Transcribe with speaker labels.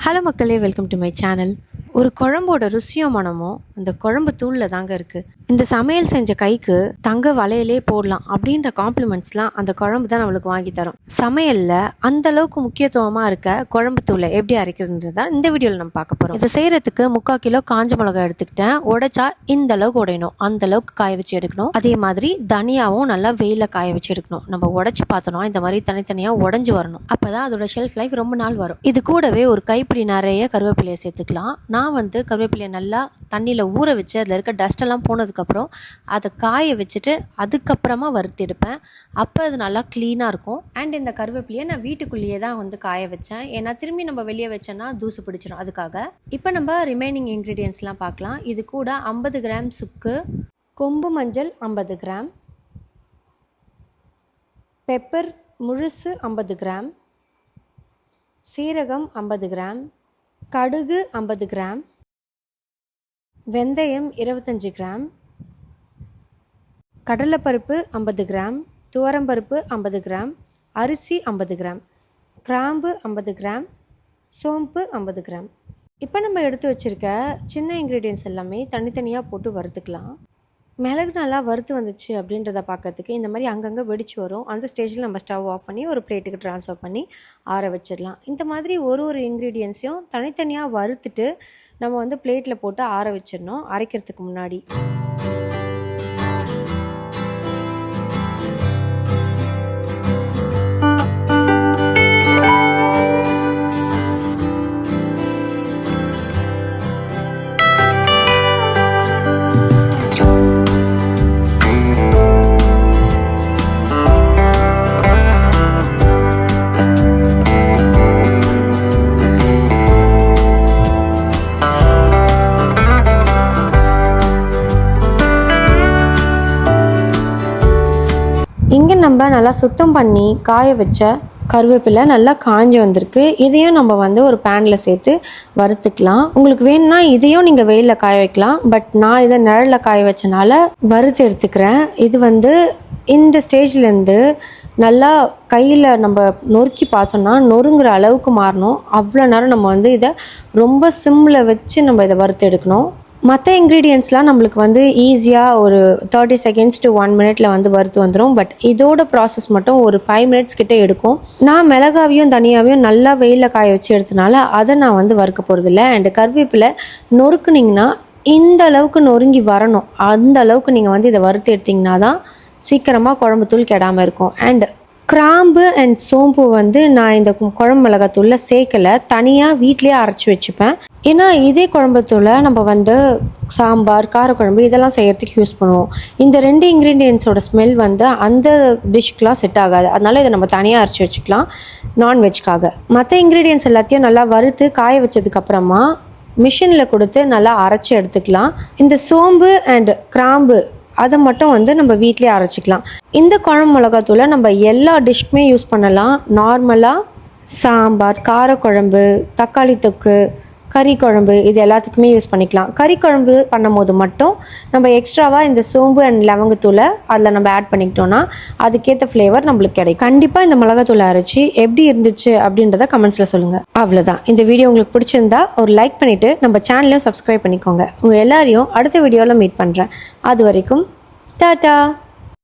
Speaker 1: Hello மக்களே. Welcome to my channel ஒரு குழம்போட ருசியும் மனமும் அந்த குழம்பு தூளில் தாங்க இருக்குது இந்த சமையல் செஞ்ச கைக்கு தங்க வளையலே போடலாம் அப்படின்ற காம்ப்ளிமெண்ட்ஸ்லாம் அந்த குழம்பு தான் நம்மளுக்கு வாங்கி தரும். சமையலில் அந்த அளவுக்கு முக்கியத்துவமாக இருக்க குழம்பு தூளை எப்படி அரைக்கிறதுன்றது தான் இந்த வீடியோவில் நம்ம பார்க்க போகிறோம் இதை செய்கிறதுக்கு முக்கால் கிலோ காஞ்ச மிளகாய் எடுத்துக்கிட்டேன். உடைச்சா இந்த அளவுக்கு உடையணும். அந்த அளவுக்கு காய வச்சு எடுக்கணும். அதே மாதிரி தனியாவும் நல்லா வெயிலில் காய வச்சு எடுக்கணும். நம்ம உடச்சி பார்த்தோம்னா இந்த மாதிரி தனித்தனியாக உடஞ்சி வரணும். அப்போ தான் அதோட ஷெல்ஃப் லைஃப் ரொம்ப நாள் வரும். இது கூடவே ஒரு கைப்பிடி நிறைய கருவேப்பிலையை சேர்த்துக்கலாம். நான் வந்து கருவேப்பிலையை நல்லா தண்ணியில் ஊற வச்சு அதில் இருக்க டஸ்ட்டெல்லாம் போனதுக்கப்புறம் அதை காய வச்சுட்டு அதுக்கப்புறமா வறுத்து எடுப்பேன். அப்போ அது நல்லா க்ளீனாக இருக்கும். அண்ட் இந்த கருவேப்பிலையை நான் வீட்டுக்குள்ளேயே தான் வந்து காய வச்சேன். ஏன்னா திரும்பி நம்ம வெளியே வச்சோன்னா தூசு பிடிச்சிடும் அதுக்காக. இப்போ நம்ம ரிமைனிங் இன்க்ரீடியன்ஸ்லாம் பார்க்கலாம். இது கூட ஐம்பது கிராம் சுக்கு கொம்பு மஞ்சள் ஐம்பது கிராம் பெப்பர் முழுசு ஐம்பது கிராம் சீரகம் ஐம்பது கிராம் கடுகு ஐம்பது கிராம் வெந்தயம் இருபத்தஞ்சி கிராம் கடலைப்பருப்பு ஐம்பது கிராம் துவரம்பருப்பு ஐம்பது கிராம் அரிசி ஐம்பது கிராம் கிராம்பு ஐம்பது கிராம் சோம்பு ஐம்பது கிராம். இப்போ நம்ம எடுத்து வச்சுருக்க சின்ன இன்க்ரீடியன்ஸ் எல்லாமே தனித்தனியாக போட்டு வறுத்துக்கலாம். மிளகு நல்லா வறுத்து வந்துச்சு அப்படின்றத பார்க்கறதுக்கு இந்த மாதிரி அங்கங்கே வெடிச்சு வரும். அந்த ஸ்டேஜில் நம்ம ஸ்டவ் ஆஃப் பண்ணி ஒரு பிளேட்டுக்கு ட்ரான்ஸ்ஃபர் பண்ணி ஆற வச்சிடலாம். இந்த மாதிரி ஒரு ஒரு இன்க்ரீடியன்ஸையும் தனித்தனியாக வறுத்துட்டு நம்ம வந்து பிளேட்டில் போட்டு ஆற வச்சிடணும் அரைக்கிறதுக்கு முன்னாடி. இங்கே நம்ம நல்லா சுத்தம் பண்ணி காய வச்ச கருவேப்பிலை நல்லா காஞ்சி வந்திருக்கு. இதையும் நம்ம வந்து ஒரு பேனில் சேர்த்து வறுத்துக்கலாம். உங்களுக்கு வேணும்னா இதையும் நீங்கள் வெயிலில் காய வைக்கலாம். பட் நான் இதை நிழலில் காய வச்சனால வறுத்து எடுத்துக்கிறேன். இது வந்து இந்த ஸ்டேஜ்லேருந்து நல்லா கையில் நம்ம நொறுக்கி பார்த்தோம்னா நொறுங்குற அளவுக்கு மாறணும். அவ்வளோ நேரம் நம்ம வந்து இதை ரொம்ப சிம்மில் வச்சு நம்ம இதை வறுத்து எடுக்கணும். மற்ற இன்க்ரீடியன்ட்ஸ்லாம் நம்மளுக்கு வந்து ஈஸியாக ஒரு தேர்ட்டி செகண்ட்ஸ் டு ஒன் மினிட்ல வந்து வறுத்து வந்துடும் பட் இதோட ப்ராசஸ் மட்டும் ஒரு ஃபைவ் மினிட்ஸ் கிட்டே எடுக்கும். நான் மிளகாவையும் தனியாவையும் நல்லா வெயிலில் காய வச்சு எடுத்தனால அதை நான் வந்து வறுக்க போகிறதில்ல அண்டு கருவேப்பிலை நொறுக்குனிங்கன்னா இந்த அளவுக்கு நொறுங்கி வரணும். அந்த அளவுக்கு நீங்கள் வந்து இதை வறுத்து எடுத்திங்கன்னா தான் சீக்கிரமாக குழம்பு தூள் கெடாமல் இருக்கும். அண்ட் கிராம்பு அண்ட் சோம்பு வந்து நான் இந்த குழம்பு மிளகாத்தூளில் சேர்க்கலை. தனியாக வீட்லேயே அரைச்சி வச்சுப்பேன். ஏன்னா இதே குழம்புத்தூளை நம்ம வந்து சாம்பார் காரக்குழம்பு இதெல்லாம் செய்கிறதுக்கு யூஸ் பண்ணுவோம். இந்த ரெண்டு இன்க்ரீடியன்ஸோட ஸ்மெல் வந்து அந்த டிஷ்க்கெலாம் செட் ஆகாது. அதனால இதை நம்ம தனியாக அரைச்சி வச்சுக்கலாம் நான்வெஜ்க்காக மற்ற இன்க்ரீடியன்ஸ் எல்லாத்தையும் நல்லா வறுத்து காய வச்சதுக்கப்புறமா மிஷினில் கொடுத்து நல்லா அரைச்சி எடுத்துக்கலாம். இந்த சோம்பு அண்ட் கிராம்பு அதை மட்டும் வந்து நம்ம வீட்லேயே அரைச்சிக்கலாம். இந்த குழம்பு மிளகாத்தூளை நம்ம எல்லா டிஷ்க்குமே யூஸ் பண்ணலாம். நார்மலாக சாம்பார் காரக்குழம்பு தக்காளி தொக்கு கறி குழம்பு இது எல்லாத்துக்குமே யூஸ் பண்ணிக்கலாம். கறி குழம்பு பண்ணும்போது மட்டும் நம்ம எக்ஸ்ட்ராவாக இந்த சோம்பு அண்ட் லவங்கத்தூளை அதில் நம்ம ஆட் பண்ணிக்கிட்டோம்னா அதுக்கேற்ற ஃப்ளேவர் நம்மளுக்கு கிடைக்கும். கண்டிப்பாக இந்த மிளகாத்தூளை அரைச்சி எப்படி இருந்துச்சு அப்படின்றத கமெண்ட்ஸில் சொல்லுங்கள் அவ்வளோதான் இந்த வீடியோ உங்களுக்கு பிடிச்சிருந்தா ஒரு லைக் பண்ணிவிட்டு நம்ம சேனலையும் சப்ஸ்கிரைப் பண்ணிக்கோங்க. உங்கள் எல்லாரையும் அடுத்த வீடியோவில் மீட் பண்ணுறேன் அது வரைக்கும் டாட்டா